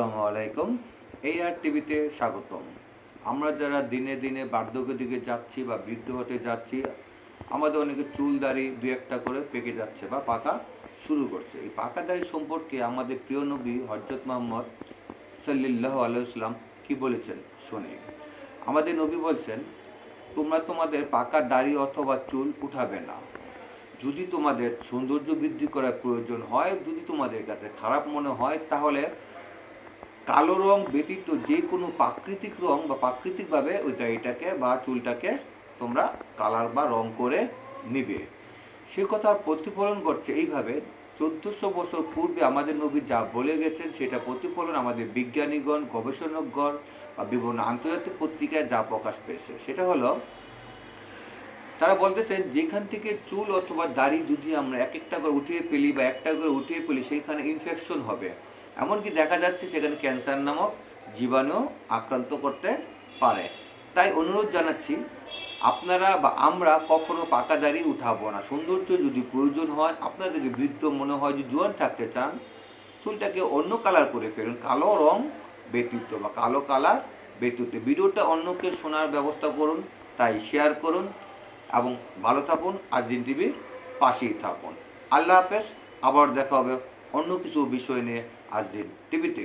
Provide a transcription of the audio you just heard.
আসসালামু আলাইকুম। এই আর টিভিতে স্বাগতম। আমরা যারা দিনে দিনে বার্ধক্যের দিকে যাচ্ছি বা বৃদ্ধ হতে যাচ্ছি, আমাদের অনেকে চুল দাড়ি দু একটা করে পেকে যাচ্ছে বা পাকা শুরু করছে। এই পাকা দাড়ি সম্পর্কে আমাদের প্রিয় নবী হজরত মোহাম্মদ সাল্লাহ আলাইসলাম কি বলেছেন শুনি। আমাদের নবী বলছেন, তোমরা তোমাদের পাকা দাড়ি অথবা চুল উঠাবে না। যদি তোমাদের সৌন্দর্য বৃদ্ধি করার প্রয়োজন হয়, যদি তোমাদের কাছে খারাপ মনে হয়, তাহলে কালো রং ব্যতীত যে কোনো প্রাকৃতিক রং বা প্রাকৃতিকভাবে ওই দাড়িটাকে বা চুলটাকে তোমরা কালার বা রং করে নিবে। সে কথার প্রতিফলন করছে এইভাবে চোদ্দশো বছর পূর্বে আমাদের নবী যা বলে গেছেন সেটা প্রতিফলন আমাদের বিজ্ঞানীগণ গবেষণকগণ বা বিভিন্ন আন্তর্জাতিক পত্রিকায় যা প্রকাশ পেয়েছে। সেটা হলো, তারা বলতেছেন যেখান থেকে চুল অথবা দাড়ি যদি আমরা এক একটা করে উঠিয়ে ফেলি বা একটা করে উঠিয়ে ফেলি, সেইখানে ইনফেকশন হবে। এমনকি দেখা যাচ্ছে সেখানে ক্যান্সার নামক জীবাণু আক্রান্ত করতে পারে। তাই অনুরোধ জানাচ্ছি, আপনারা বা আমরা কখনো পাকা দাড়ি উঠাবো না। সৌন্দর্য যদি প্রয়োজন হয় আপনাদেরকে বৃদ্ধ মনে হয় যে জোয়ান থাকতে চান, চুলটাকে অন্য কালার করে ফেলুন। কালো রং ব্যতীত বা কালো কালার ব্যতীত। ভিডিওটা অন্যকে শোনার ব্যবস্থা করুন, তাই শেয়ার করুন এবং ভালো থাকুন। আর জিন টিভির পাশেই থাকুন। আল্লাহ হাফেজ, আবার দেখা হবে। অন্য কিছু বিষয় নিয়ে আজদিন টিভিতে।